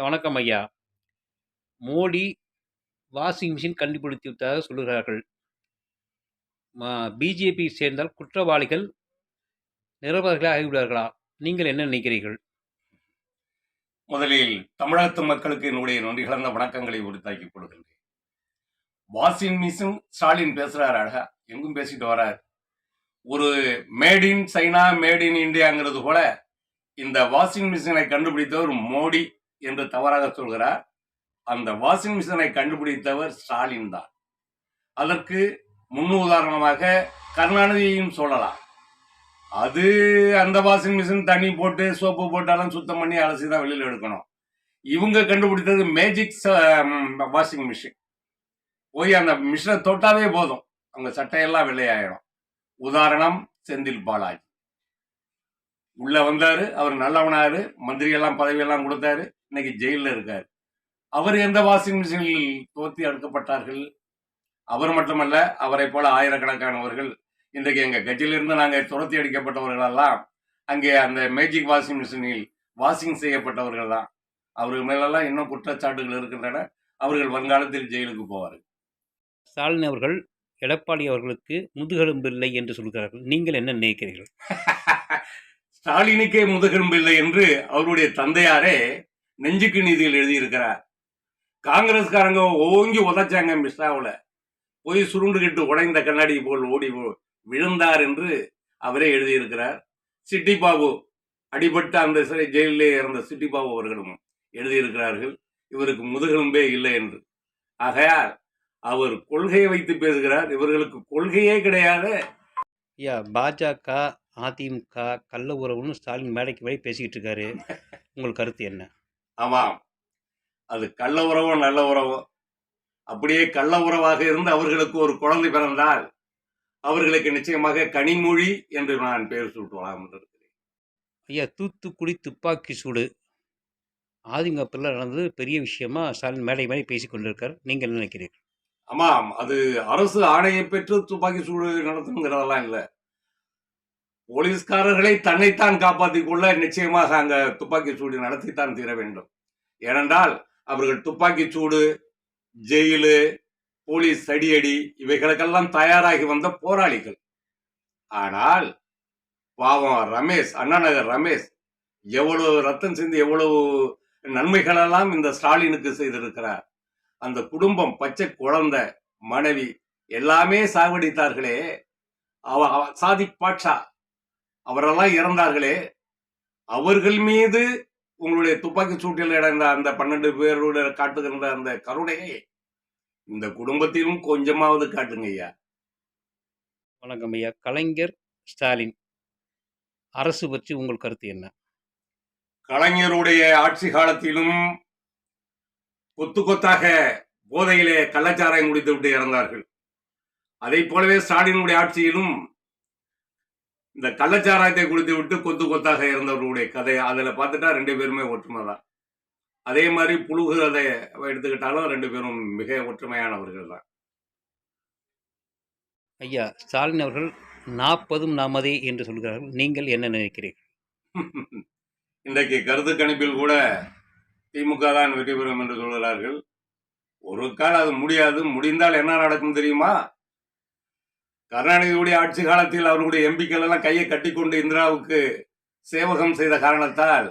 ஐயா வணக்கம் ஐயா. மோடி வாஷிங் மிஷின் கண்டுபிடித்துவிட்டதாக சொல்கிறார்கள். பிஜேபி சேர்ந்தால் குற்றவாளிகள் நிரபர்களாக ஆகிவிடுவார்களா நீங்கள் என்ன நினைக்கிறீர்கள்? முதலில் தமிழகத்து மக்களுக்கு என்னுடைய நொண்டி கலந்த வணக்கங்களை உரித்தாக்கிக் கொள்கின்றேன். வாஷிங் மிஷின் ஸ்டாலின் பேசுறாரு அழகா. எங்கும் பேசிட்டு வரார். ஒரு made in China made in இந்தியாங்கிறது போல இந்த வாஷிங் மிஷினை கண்டுபிடித்தவர் மோடி. என்று தவறாக சொல்கிறார். அந்த வாஷிங் மிஷினை கண்டுபிடித்தவர் ஸ்டாலின் தான். அதற்கு முன் உதாரணமாக கருணாநிதியையும் சொல்லலாம். அது அந்த வாஷிங் மிஷின் தண்ணி போட்டு சோப்பு போட்டாலும் சுத்தம் பண்ணி அலசி தான் வெளியில் எடுக்கணும். இவங்க கண்டுபிடித்தது மேஜிக் வாஷிங் மிஷின். போய் அந்த மிஷினை தொட்டாவே போதும். அவங்க சட்டையெல்லாம் வெள்ளையாயிடும் உதாரணம் செந்தில் பாலாஜி. உள்ள வந்தாரு அவர் நல்லவனாரு மந்திரி எல்லாம் பதவியெல்லாம் கொடுத்தாரு இன்னைக்கு ஜெயிலில் இருக்காரு. அவர் எந்த வாஷிங் மிஷினில் தோத்தி அடுக்கப்பட்டார்கள் அவர் மட்டுமல்ல அவரை போல ஆயிரக்கணக்கானவர்கள் இன்றைக்கு எங்க கட்சியிலிருந்து நாங்கள் துரத்தி அடிக்கப்பட்டவர்கள் எல்லாம் அங்கே அந்த மேஜிக் வாஷிங் மிஷினில் வாஷிங் செய்யப்பட்டவர்கள் தான் அவர்கள் மேலெல்லாம் இன்னும் குற்றச்சாட்டுகள் இருக்கின்றன. அவர்கள் வருங்காலத்தில் ஜெயிலுக்கு போவார்கள். ஸ்டாலின் அவர்கள் எடப்பாடி அவர்களுக்கு முதுகெலும்பு இல்லை என்று சொல்கிறார்கள். நீங்கள் என்ன நினைக்கிறீர்கள்? ஸ்டாலினுக்கே முதுகெலும்பு இல்லை என்று அவருடைய தந்தையாரே நெஞ்சுக்கு நீதியில் எழுதியிருக்கிறார். காங்கிரஸ்காரங்க ஓங்கி உதைச்சாங்க மிஸ்ராவில். போய் சுருண்டுகிட்டு உடைந்த கண்ணாடி போல் ஓடி போ- விழுந்தார் என்று அவரே எழுதியிருக்கிறார். சிட்டி பாபு அடிபட்ட அந்த சிறை ஜெயிலே இறந்த சிட்டிபாபு அவர்களும் எழுதியிருக்கிறார்கள். இவருக்கு முதுகெலும்பே இல்லை என்று. ஆகையால் அவர் கொள்கையை வைத்து பேசுகிறார். இவர்களுக்கு கொள்கையே கிடையாது. பாஜக அதிமுக கள்ள உறவுன்னு ஸ்டாலின் மேடைக்கு மேலே பேசிக்கிட்டு இருக்காரு. உங்கள் கருத்து என்ன? ஆமாம். அது கள்ள உறவோ நல்ல உறவோ. அப்படியே கள்ள உறவாக இருந்து அவர்களுக்கு ஒரு குழந்தை பிறந்தால் அவர்களுக்கு நிச்சயமாக கனிமொழி என்று நான் பெயர் சூட்டுவலாம் என்று இருக்கிறேன். ஐயா தூத்துக்குடி துப்பாக்கி சூடு. ஆதிங்கப்பில் நடந்தது பெரிய விஷயமா ஸ்டாலின் மேடை மேலே பேசி கொண்டிருக்கார். நீங்கள் என்ன நினைக்கிறீர்கள்? ஆமாம். அது அரசு ஆணையை பெற்று துப்பாக்கி சூடு நடத்தணுங்கிறதெல்லாம் இல்லை. போலீஸ்காரர்களை தன்னைத்தான் காப்பாற்றிக் கொள்ள நிச்சயமாக அங்க துப்பாக்கி சூடு நடத்தித்தான் தீர வேண்டும். ஏனென்றால் அவர்கள் துப்பாக்கி சூடு ஜெயிலு போலீஸ் தடியடி இவைகளுக்கெல்லாம் தயாராகி வந்த போராளிகள். ஆனால் பாவம் ரமேஷ் அண்ணாநகர் ரமேஷ் எவ்வளவு ரத்தம் சிந்தி எவ்வளவு நன்மைகளெல்லாம் இந்த ஸ்டாலினுக்கு செய்திருக்கிறார். அந்த குடும்பம் பச்சை குழந்தை மனைவி எல்லாமே சாகடித்தார்களே. அவ அவ- பாட்சா பாட்ஷா அவரெல்லாம் இறந்தார்களே. அவர்கள் மீது உங்களுடைய துப்பாக்கி சூட்டில் இழந்த அந்த பன்னெண்டு பேரோட காட்டுகின்ற அந்த கருணையை இந்த குடும்பத்திலும் கொஞ்சமாவது காட்டுங்க ஐயா. வணக்கம் ஐயா. கலைஞர் ஸ்டாலின் அரசு பற்றி உங்கள் கருத்து என்ன? கலைஞருடைய ஆட்சி காலத்திலும் கொத்து கொத்தாக போதையிலே கள்ளச்சாராயம் குடித்து விட்டு இறந்தார்கள். அதை போலவே ஸ்டாலினுடைய ஆட்சியிலும் இந்த கள்ளச்சாராயத்தை குடித்து விட்டு கொத்து கொத்தாக இறந்தவர்களுடைய கதை அதுல பார்த்துட்டா ரெண்டு பேருமே ஒற்றுமை தான் அதே மாதிரி புழுகுறதை எடுத்துக்கிட்டாலும் ரெண்டு பேரும் மிக ஒற்றுமையானவர்கள் தான் ஐயா ஸ்டாலின் அவர்கள் நாற்பதும் நாமதே என்று சொல்கிறார்கள். நீங்கள் என்ன நினைக்கிறீர்கள்? இன்றைக்கு கருத்து கணிப்பில் கூட திமுக தான் வெற்றி பெறும் என்று சொல்கிறார்கள். ஒரு கால் அது முடியாது. முடிந்தால் என்ன நடக்கும் தெரியுமா? கருணாநிதியுடைய ஆட்சி காலத்தில் அவர்களுடைய எம்பிக்கள் எல்லாம் கையை கட்டிக்கொண்டு இந்திராவுக்கு சேவகம் செய்த காரணத்தால்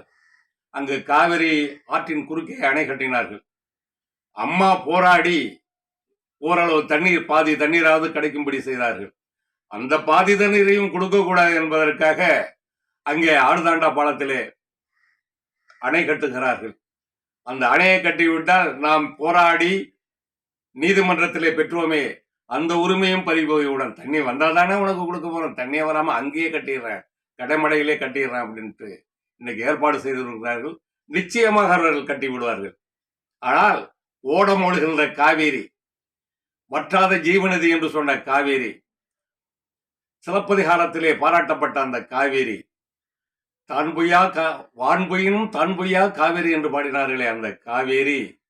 அங்கு காவிரி ஆற்றின் குறுக்கே அணை கட்டினார்கள். அம்மா போராடி ஓரளவு தண்ணீர் பாதி தண்ணீராவது கிடைக்கும்படி செய்தார்கள். அந்த பாதி தண்ணீரையும் கொடுக்கக்கூடாது என்பதற்காக அங்கே ஆடுதாண்டா பாலத்திலே அணை கட்டுகிறார்கள். அந்த அணையை கட்டிவிட்டால் நாம் போராடி நீதிமன்றத்திலே பெற்றோமே அந்த உரிமையும் பறிபோய்விடும் தண்ணி வந்தால் தானே உனக்கு கொடுக்க போறோம்? தண்ணியை வராம அங்கேயே கட்டிடுறேன் கடைமடையிலே கட்டிடுறேன் அப்படின்ட்டு இன்னைக்கு ஏற்பாடு செய்திருக்கிறார்கள். நிச்சயமாக அவர்கள் கட்டி விடுவார்கள். ஆனால் ஓடம் காவேரி வற்றாத ஜீவநதி என்று சொன்ன காவேரி சிலப்பதிகாரத்திலே பாராட்டப்பட்ட அந்த காவேரி தான் பொய்யா கா வான் பொய்யினும் தான் பொய்யா காவேரி என்று பாடினார்களே அந்த காவேரி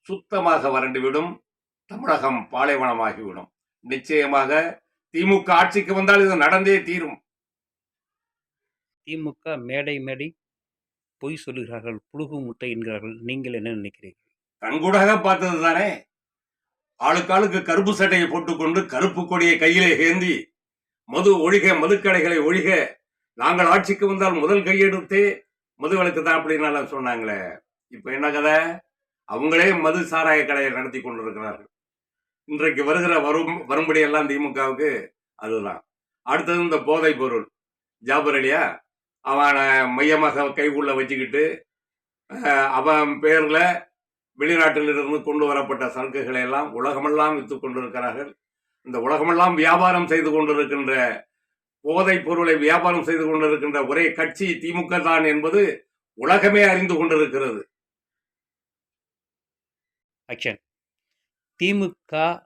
சுத்தமாக வறண்டுவிடும். தமிழகம் பாலைவனமாகிவிடும். நிச்சயமாக திமுக ஆட்சிக்கு வந்தால் இது நடந்தே தீரும். திமுக மேடை மேடை பொய் சொல்லுகிறார்கள் புழுகு முட்டை என்கிறார்கள். நீங்கள் என்ன நினைக்கிறீர்கள்? கண்கூடாக பார்த்தது தானே? ஆளுக்காளுக்கு கருப்பு சட்டையை போட்டுக்கொண்டு கருப்பு கொடியை கையிலே ஏந்தி மது ஒழிக மதுக்கடைகளை ஒழிக நாங்கள் ஆட்சிக்கு வந்தால் முதல் கையெடுத்தே மது விளக்கு தான் அப்படின்னு சொன்னாங்களே. இப்ப என்ன கதை? அவங்களே மது சாராய கடையை நடத்தி கொண்டிருக்கிறார்கள். இன்றைக்கு வருகிற வரும் வரும்படியெல்லாம் திமுகவுக்கு அதுதான். அடுத்தது இந்த போதைப் பொருள். ஜாபர் அலியா அவனை மையமாக கைக்குள்ள வச்சுக்கிட்டு அவன் பேரில் வெளிநாட்டிலிருந்து கொண்டு வரப்பட்ட சரக்குகளை எல்லாம் உலகமெல்லாம் வித்து கொண்டிருக்கிறார்கள். இந்த உலகமெல்லாம் வியாபாரம் செய்து கொண்டிருக்கின்ற போதைப் பொருளை வியாபாரம் செய்து கொண்டிருக்கின்ற ஒரே கட்சி திமுக தான் என்பது உலகமே அறிந்து கொண்டிருக்கிறது. ஆக்ஷன் திமுக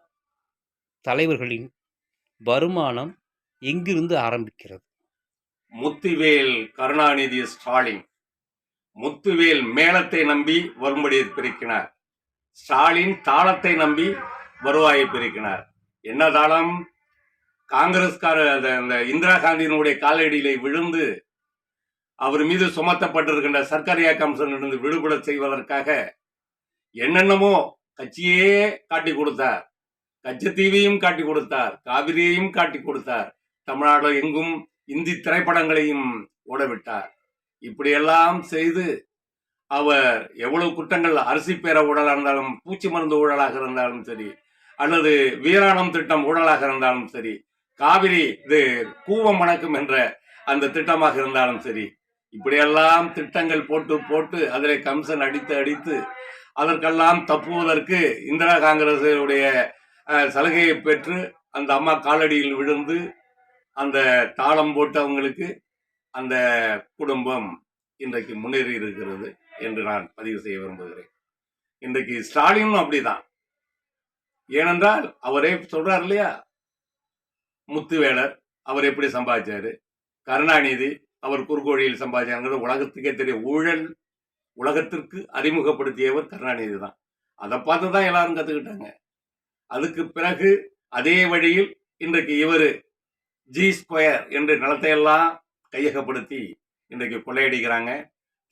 தலைவர்களின் வருமானம் எங்கிருந்து ஆரம்பிக்கிறது? முத்துவேல் கருணாநிதி ஸ்டாலின். முத்துவேல் மேளத்தை நம்பி வரும்படியை பெருக்கினார். ஸ்டாலின் தாளத்தை நம்பி வருவாயை பெருக்கினார். என்ன தாளம்? காங்கிரஸ்கார அந்த இந்திரா காந்தியினுடைய காலடியிலே விழுந்து அவர் மீது சுமத்தப்பட்டிருக்கின்ற சர்க்காரியா கமிஷனிலிருந்து விடுபட செய்வதற்காக என்னென்னமோ கட்சியே காட்டி கொடுத்தார். கச்சத்தீவையும் காட்டி கொடுத்தார். காவிரியையும் காட்டி கொடுத்தார். தமிழ்நாடு எங்கும் இந்தி திரைப்படங்களையும் ஓடவிட்டார். இப்படியெல்லாம் செய்து அவர் எவ்வளவு குற்றங்கள் அரிசி பேர ஊழலாக இருந்தாலும் பூச்சி மருந்து ஊழலாக இருந்தாலும் சரி அல்லது வீராணம் திட்டம் ஊழலாக இருந்தாலும் சரி காவிரி இது கூவம் வணக்கம் என்ற அந்த திட்டமாக இருந்தாலும் சரி இப்படியெல்லாம் திட்டங்கள் போட்டு போட்டு அதில் கம்சன் அடித்து அடித்து அதற்கெல்லாம் தப்புவதற்கு இந்திரா காங்கிரசுடைய சலுகையை பெற்று அந்த அம்மா காலடியில் விழுந்து அந்த தாளம் போட்டவங்களுக்கு அந்த குடும்பம் இன்றைக்கு முன்னேறி இருக்கிறது என்று நான் பதிவு செய்ய விரும்புகிறேன். இன்றைக்கு ஸ்டாலினும் அப்படிதான். ஏனென்றால் அவரே சொல்றார் இல்லையா? முத்துவேலர் அவர் எப்படி சம்பாதிச்சாரு? கருணாநிதி அவர் குறுக்கோழியில் சம்பாதிச்சாங்கிறது உலகத்துக்கே தெரியும். ஊழல் உலகத்திற்கு அறிமுகப்படுத்தியவர் கருணாநிதி தான். அதை பார்த்து தான் எல்லாரும் கற்றுக்கிட்டாங்க அதுக்கு பிறகு அதே வழியில் இன்றைக்கு இவர் ஜி ஸ்கொயர் என்ற நிலத்தையெல்லாம் கையகப்படுத்தி இன்றைக்கு கொள்ளையடிக்கிறாங்க.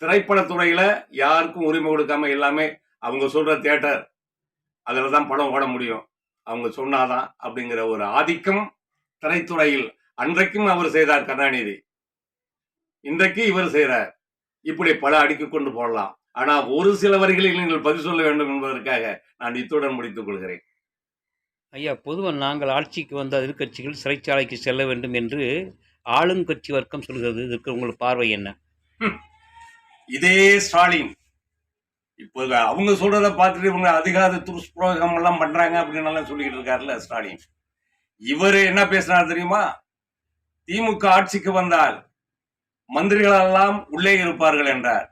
திரைப்படத்துறையில் யாருக்கும் உரிமை கொடுக்காம எல்லாமே அவங்க சொல்கிற தியேட்டர் அதில் தான் படம் ஓட முடியும். அவங்க சொன்னாதான் அப்படிங்கிற ஒரு ஆதிக்கம் திரைத்துறையில் அன்றைக்கும் அவர் செய்தார் கருணாநிதி. இன்றைக்கு இவர் செய்கிறார் இப்படி பல அடுக்கி கொண்டு போடலாம். ஆனா ஒரு சில வரிகளில் நீங்கள் பதில் சொல்ல வேண்டும் என்பதற்காக நான் இத்துடன் முடித்துக் கொள்கிறேன். ஐயா பொதுவாக நாங்கள் ஆட்சிக்கு வந்த எதிர்க்கட்சிகள் சிறைச்சாலைக்கு செல்ல வேண்டும் என்று ஆளுங்கட்சி வர்க்கம் சொல்கிறது. இதற்கு உங்கள் பார்வை என்ன? இதே ஸ்டாலின். இப்போ அவங்க சொல்றத பார்த்துட்டு இவங்க அதிகார துஷ்பிரயோகம் எல்லாம் பண்றாங்க அப்படின்னு எல்லாம் சொல்லிக்கிட்டு இருக்காருல்ல ஸ்டாலின். இவரு என்ன பேசுறாரு தெரியுமா? திமுக ஆட்சிக்கு வந்தால் மந்திரிகள் எல்லாம் உள்ளே இருப்பார்கள் என்றார்.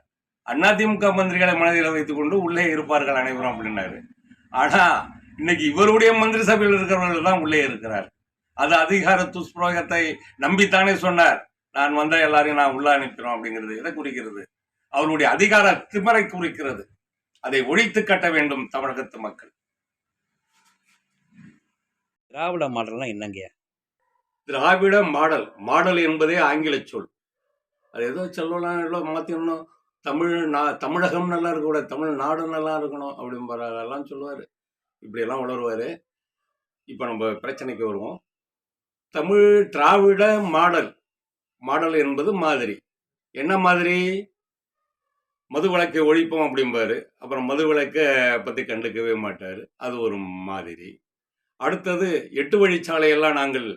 அண்ணா திமுக மந்திரிகளை மனதில் வைத்துக் கொண்டு உள்ளே இருப்பார்கள் அனைவரும் அப்படின்னாரு. ஆனா இன்னைக்கு இவருடைய மந்திரி சபையில் இருக்கிறவர்கள் தான் உள்ளே இருக்கிறார். அது அதிகார துஷ்பிரயோகத்தை நம்பித்தானே சொன்னார். நான் வந்த எல்லாரையும் நான் உள்ள அனுப்பினோம் அப்படிங்கிறது எதை குறிக்கிறது? அவருடைய அதிகார திமரை குறிக்கிறது. அதை ஒழித்து கட்ட வேண்டும் தமிழகத்து மக்கள். திராவிட மாடல்லாம் என்னங்கய்யா திராவிட மாடல். மாடல் என்பதே ஆங்கில சொல். அது ஏதோ சொல்லலாம் எவ்வளோ மாற்றிடணும் தமிழ் நா தமிழகம் நல்லா இருக்கக்கூடாது தமிழ் நாடு நல்லா இருக்கணும் அப்படின்றதெல்லாம் சொல்லுவார். இப்படியெல்லாம் உணர்வார் இப்போ நம்ம பிரச்சனைக்கு வருவோம். தமிழ் திராவிட மாடல். மாடல் என்பது மாதிரி. என்ன மாதிரி? மது விளக்கை ஒழிப்போம் அப்படிம்பாரு. அப்புறம் மது விளக்கை பற்றி கண்டுக்கவே மாட்டார். அது ஒரு மாதிரி. அடுத்தது எட்டு வழிச்சாலையெல்லாம் நாங்கள்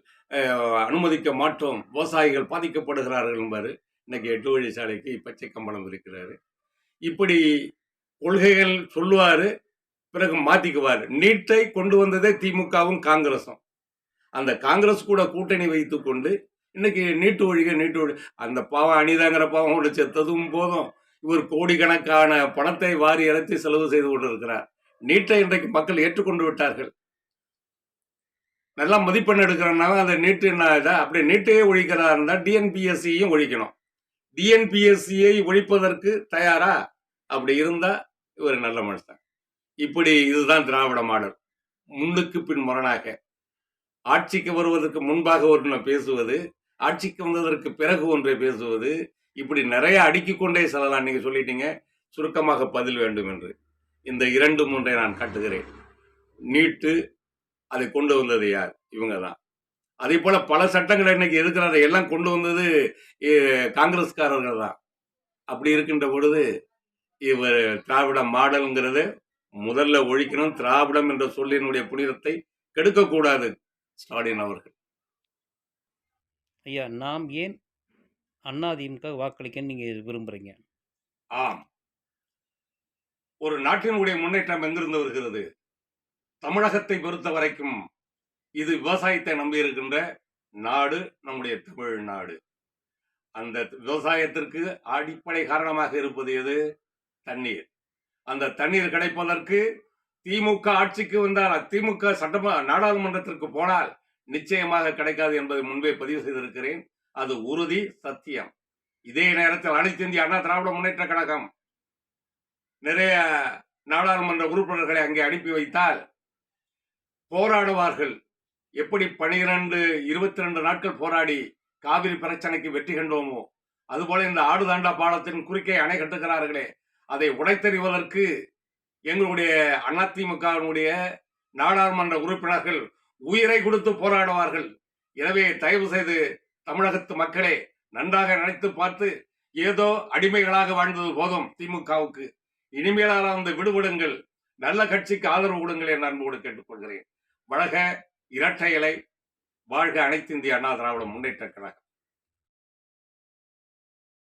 அனுமதிக்க மாட்டோம். விவசாயிகள் பாதிக்கப்படுகிறார்கள் என்பாரு. இன்னைக்கு எட்டு வழிச்சாலைக்கு பச்சை கம்பளம் இருக்கிறாரு. இப்படி கொள்கைகள் சொல்லுவார் பிறகு மாற்றிக்குவார் நீட்டை கொண்டு வந்ததே திமுகவும் காங்கிரஸும் அந்த காங்கிரஸ் கூட கூட்டணி வைத்துக்கொண்டு இன்னைக்கு நீட்டு ஒழிக நீட்டு ஒழி அந்த பாவம் அனிதாங்கிற பாவம் கூட செத்ததும் போதும். இவர் கோடிக்கணக்கான பணத்தை வாரி இறைத்து செலவு செய்து கொண்டிருக்கிறார். நீட்டை இன்றைக்கு மக்கள் ஏற்றுக்கொண்டு விட்டார்கள். நல்லா மதிப்பெண் எடுக்கிறனால அந்த நீட்டு என்ன இதா அப்படி நீட்டையே ஒழிக்கிறதா இருந்தால் ஒழிக்கணும். டிஎன்பிஎஸ்சியை ஒழிப்பதற்கு தயாரா? அப்படி இருந்தா இவர் நல்ல மனுஷன். இப்படி இதுதான் திராவிட மாடல். முன்னுக்கு பின் முரணாக. ஆட்சிக்கு வருவதற்கு முன்பாக ஒன்று பேசுவது ஆட்சிக்கு வந்ததற்கு பிறகு ஒன்றை பேசுவது இப்படி நிறைய அடுக்கிக் கொண்டே செல்லலாம். நீங்க சொல்லிட்டீங்க. சுருக்கமாக பதில் வேண்டும் என்று. இந்த இரண்டு மூன்றை நான் காட்டுகிறேன். நீட்டு அதை கொண்டு வந்தது யார்? இவங்க தான் அதே போல பல சட்டங்களை இன்னைக்கு எதிர்க்கிறாரு. எல்லாம் கொண்டு வந்தது காங்கிரஸ்காரர்கள் தான் அப்படி இருக்கின்ற பொழுது இவர் திராவிட மாடல்ங்கிறத முதல்ல ஒழிக்கணும். திராவிடம் என்ற சொல்லினுடைய புனிதத்தை கெடுக்கக்கூடாது ஸ்டாலின் அவர்கள். ஐயா நாம் ஏன் அதிமுக வாக்களிக்கன்னு நீங்கள் விரும்புகிறீங்க ஆம். ஒரு நாட்டினுடைய முன்னேற்றம் எங்கிருந்து வருகிறது? தமிழகத்தை பொறுத்த வரைக்கும் இது விவசாயத்தை நம்பி இருக்கின்ற நாடு நம்முடைய தமிழ்நாடு. அந்த விவசாயத்திற்கு அடிப்படை காரணமாக இருப்பது எது? தண்ணீர். அந்த தண்ணீர் கிடைப்பதற்கு திமுக ஆட்சிக்கு வந்தால் திமுக சட்டம நாடாளுமன்றத்திற்கு போனால் நிச்சயமாக கிடைக்காது என்பதை முன்பே பதிவு செய்திருக்கிறேன். அது உறுதி சத்தியம். இதே நேரத்தில் அனைத்து இந்திய அண்ணா திராவிட முன்னேற்ற கழகம் நிறைய நாடாளுமன்ற உறுப்பினர்களை அங்கே அனுப்பி வைத்தால் போராடுவார்கள். எப்படி பனிரெண்டு இருபத்தி ரெண்டு நாட்கள் போராடி காவிரி பிரச்சனைக்கு வெற்றி கண்டோமோ அதுபோல இந்த ஆடுதாண்டா பாலத்தின் குறுக்கே அணை கட்டுகிறார்களே அதை உடைத்தெறிவதற்கு எங்களுடைய அதிமுகவினுடைய நாடாளுமன்ற உறுப்பினர்கள் உயிரை கொடுத்து போராடுவார்கள். எனவே தயவு செய்து தமிழகத்து மக்களே நன்றாக நினைத்து பார்த்து ஏதோ அடிமைகளாக வாழ்ந்தது போதும் திமுகவுக்கு. இனிமேலாக வந்து விடுபடுங்கள் நல்ல கட்சிக்கு ஆதரவு கொடுங்கள் என அன்போடு கேட்டுக்கொள்கிறேன். வழக இரட்டை இலை வாழ்க அனைத்து இந்திய அண்ணா திராவிட முன்னேற்ற கழகம்.